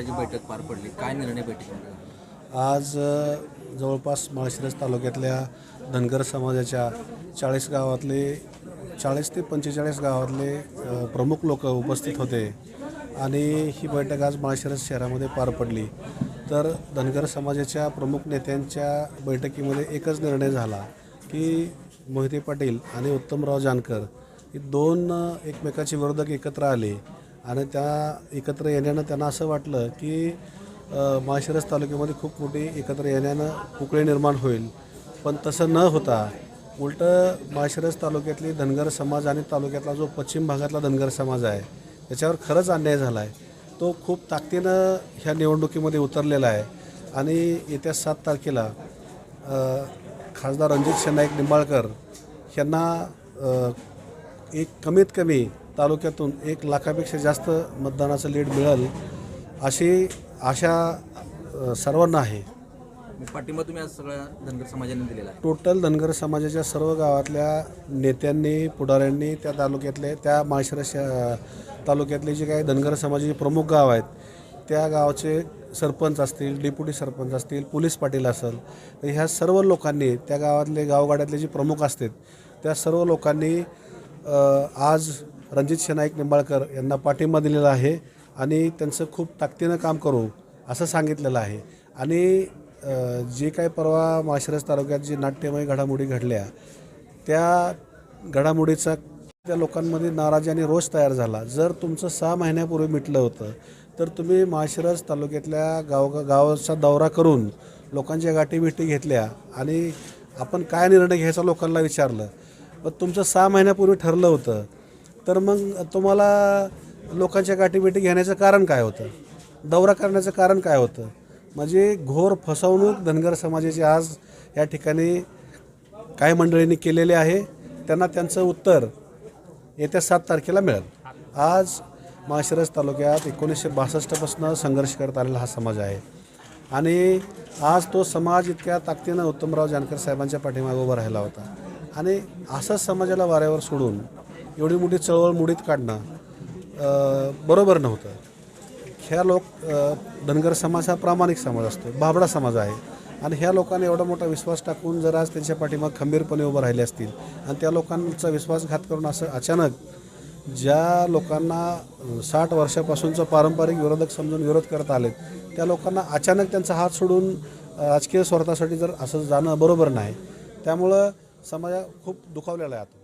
गटाची बैठक पार पडली. काय निर्णय बैठक आज जवळपास माळशिरस तालुक्यातल्या धनगर समाजाच्या चाळीस गावातले चाळीस ते पंचेचाळीस गावातले प्रमुख लोक उपस्थित होते. आणि ही बैठक आज माळशिरस शहरामध्ये पार पडली. तर धनगर समाजाच्या प्रमुख नेत्यांच्या बैठकीमध्ये एकच निर्णय झाला की मोहिते पाटील आणि उत्तमराव जानकर हे दोन एकमेकाचे विरोधक एकत्र आले. आणि त्या एकत्र येण्यानं त्यांना असं वाटलं की माळशिरस तालुक्यामध्ये खूप मोठी एकत्र येण्यानं कुकळे निर्माण होईल. पण तसं न होता उलटं माळशिरस तालुक्यातली धनगर समाज आणि तालुक्यातला जो पश्चिम भागातला धनगर समाज आहे त्याच्यावर खरंच अन्याय झाला आहे तो खूप ताकदीनं ह्या निवडणुकीमध्ये उतरलेला आहे. आणि येत्या सात तारखेला खासदार रणजित शेनाईक निंबाळकर यांना एक कमीत कमी तालुक्यातून एक लाखापेक्षा जास्त मतदानाचं लीड मिळेल. अशी आशा सर्वांना आहे. पाठिंबा तुम्ही आज सगळ्या धनगर समाजाने दिलेला आहे. टोटल धनगर समाजाच्या सर्व गावातल्या नेत्यांनी पुढाऱ्यांनी त्या तालुक्यातले त्या माळशिरस तालुक्यातले जे काही धनगर समाजाचे प्रमुख गाव आहेत त्या गावाचे सरपंच असतील डेप्युटी सरपंच असतील पोलीस पाटील असेल तर ह्या सर्व लोकांनी त्या गावातले गावगाड्यातले जे प्रमुख असतात त्या सर्व लोकांनी आज रणजित शेनाईक निंबाळकर यांना पाठिंबा दिलेला आहे आणि त्यांचं खूप ताकदीनं काम करू असं सांगितलेलं आहे. आणि जे काही परवा माळशिरस तालुक्यात जी नाट्यमय घडामोडी घडल्या त्या घडामोडीचा त्या लोकांमध्ये नाराजी आणि रोष तयार झाला. जर तुमचं सहा महिन्यापूर्वी मिटलं होतं तर तुम्ही माळशिरस तालुक्यातल्या गाव गावाचा दौरा करून लोकांच्या गाठीभेटी घेतल्या आणि आपण काय निर्णय घ्यायचा लोकांना विचारलं. पण तुमचं सहा महिन्यापूर्वी ठरलं होतं तर मग तुम्हाला लोकांच्या गाठीभेटी घेण्याचं कारण काय होतं? दौरा करण्याचं कारण काय होतं? म्हणजे घोर फसवणूक धनगर समाजाची आज या ठिकाणी काही मंडळींनी केलेले आहे. त्यांना त्यांचं उत्तर येत्या सात तारखेला मिळेल. आज माळशिरस तालुक्यात एकोणीसशे बासष्टपासून संघर्ष करत आलेला हा समाज आहे. आणि आज तो समाज इतक्या ताकदीनं उत्तमराव जानकर साहेबांच्या पाठीमागे उभा राहिला होता. आणि असंच समाजाला वाऱ्यावर सोडून एवढी मोठी चळवळ मुडीत काढणं बरोबर नव्हतं. ह्या लोक धनगर समाज हा प्रामाणिक समाज असतो बाबडा समाज आहे. आणि ह्या लोकांनी एवढा मोठा विश्वास टाकून जर आज त्यांच्या पाठीमाग खंबीरपणे उभं राहिले असतील आणि त्या लोकांचा विश्वासघात करून असं अचानक ज्या लोकांना साठ वर्षापासूनचा पारंपरिक विरोधक समजून विरोध करत आलेत त्या लोकांना अचानक त्यांचा हात सोडून राजकीय स्वार्थासाठी जर असं जाणं बरोबर नाही त्यामुळं समाज खूप दुखावलेला आहे आता